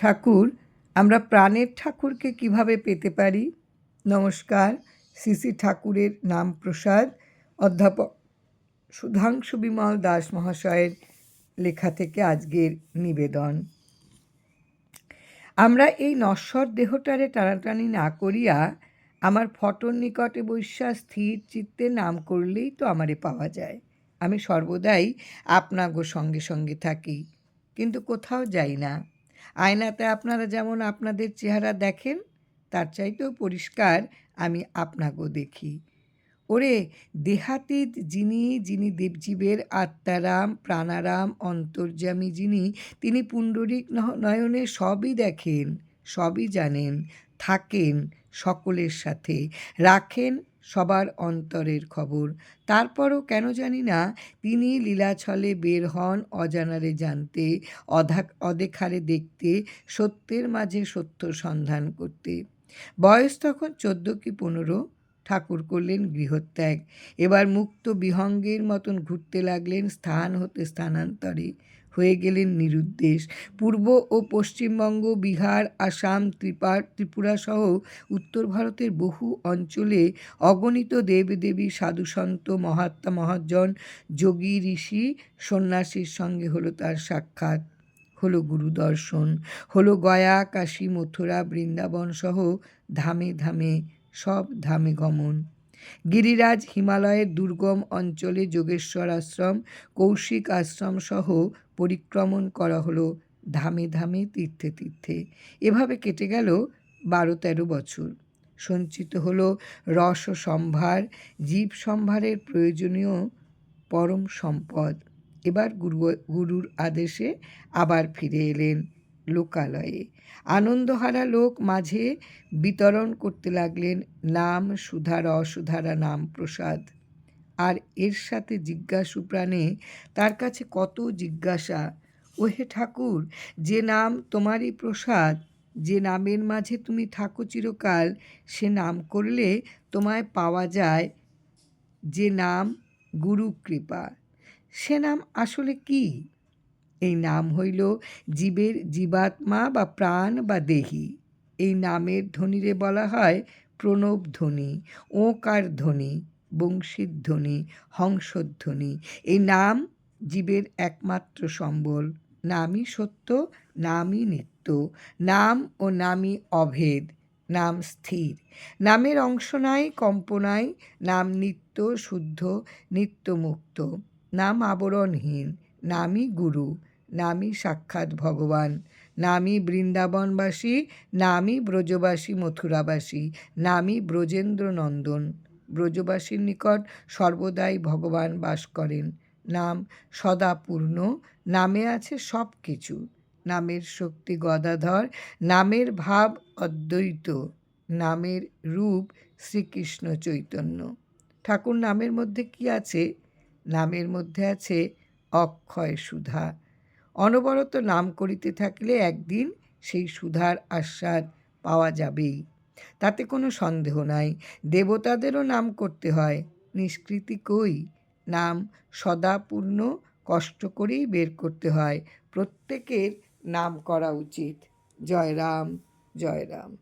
ঠাকুর, আমরা প্রাণের ঠাকুরকে কীভাবে পেতে পারি? নমস্কার শ্রী ঠাকুরের নাম প্রসাদ, অধ্যাপক সুধাংশু বিমল দাস মহাশয়ের লেখা থেকে আজকের নিবেদন। আমরা এই নশ্বর দেহটারে টানাটানি না করিয়া আমার ফটোর নিকটে বৈশা স্থির চিত্তে নাম করলেই তো আমারে পাওয়া যায়। আমি সর্বদাই আপনাগো সঙ্গে সঙ্গে থাকি, কিন্তু কোথাও যাই না। আয়নাতে আপনারা যেমন আপনাদের চেহারা দেখেন, তার চাইতেও পরিষ্কার আমি আপনাকেও দেখি। ওরে দেহাতীত যিনি যিনি দেবজীবের আত্মারাম, প্রাণারাম, অন্তর্যামী যিনি, তিনি পুণ্ডরিক নয়নে সবই দেখেন, সবই জানেন, থাকেন সকলের সাথে, রাখেন সবার অন্তরের খবর। তারপরও কেন জানি না, তিনি লীলাছলে বের হন অজানারে জানতে, অধা, অদেখারে দেখতে, সত্যের মাঝে সত্য সন্ধান করতে। বয়স তখন চোদ্দ কি পনেরো? ঠাকুর করলেন গৃহত্যাগ। এবার মুক্ত বিহঙ্গের মতন ঘুরতে লাগলেন স্থান হতে স্থানান্তরে। হয়ে গেলেন নিরুদ্দেশ। পূর্ব ও পশ্চিমবঙ্গ, বিহার, আসাম, ত্রিপা ত্রিপুরা সহ উত্তর ভারতের বহু অঞ্চলে অগণিত দেবদেবী সাধুসন্ত মহাত্মা মহাজন, যোগী ঋষি সন্ন্যাসীর সঙ্গে হলো তার সাক্ষাৎ। হলো গুরু দর্শন। হলো গয়া, কাশী, মথুরা, বৃন্দাবন সহ ধামে ধামে সব ধামে গমন। গিরিরাজ হিমালয়ের দুর্গম অঞ্চলে যোগেশ্বর আশ্রম, কৌশিক আশ্রম সহ পরিক্রমণ করা হলো ধামে ধামে তীর্থে তীর্থে। এভাবে কেটে গেল বারো তেরো বছর। সঞ্চিত হলো রস সম্ভার, জীব সম্ভারের প্রয়োজনীয় পরম সম্পদ। এবার গুরু গুরুর আদেশে আবার ফিরে এলেন। লোকালয়ে। আনন্দহারা লোক মাঝে বিতরণ করতে লাগলেন নাম সুধার অসুধারা নাম প্রসাদ। আর এর সাথে জিজ্ঞাসু প্রাণে তার কাছে কত জিজ্ঞাসা, ওহে ঠাকুর, যে নাম তোমারই প্রসাদ, যে নামের মাঝে তুমি থাকো চিরকাল, সে নাম করলে তোমায় পাওয়া যায় যে নাম গুরু কৃপা সে নাম আসলে কি? এই নাম হইল জীবের জীবাত্মা বা প্রাণ বা দেহি। এই নামের ধ্বনিরে বলা হয় প্রণব ধ্বনি, ওকার ধ্বনি, বংশীর ধ্বনি, হংসধ্বনি। এই নাম জীবের একমাত্র সম্বল। নামই সত্য, নামই নিত্য। নাম ও নামই অভেদ, নাম স্থির। নামের অংশ নাই, কম্প নাই, নাম নিত্য, শুদ্ধ, নিত্যমুক্ত। নাম আবরণহীন, নামই গুরু। নামই সাক্ষাৎ ভগবান। নামই বৃন্দাবনবাসী, নামই ব্রজবাসী মথুরাবাসী, নামই ব্রজেন্দ্র নন্দন ব্রজবাসীর নিকট সর্বদাই ভগবান বাস করেন। নাম সদা পূর্ণ নামে আছে সব কিছু নামের শক্তি গদাধর, নামের ভাব অদ্বৈত, নামের রূপ শ্রীকৃষ্ণ চৈতন্য। ঠাকুর নামের মধ্যে কি আছে? নামের মধ্যে আছে অক্ষয় সুধা অনবরত নাম করিতে থাকলে একদিন সেই সুধার আস্বাদ পাওয়া যাবেই। তাতে কোনো সন্দেহ নাই, দেবতাদেরও নাম করতে হয়। নিষ্কৃতি কই? নাম সদাপূর্ণ কষ্ট করেই বের করতে হয়। প্রত্যেকের নাম করা উচিত। জয়রাম জয়রাম। জয় রাম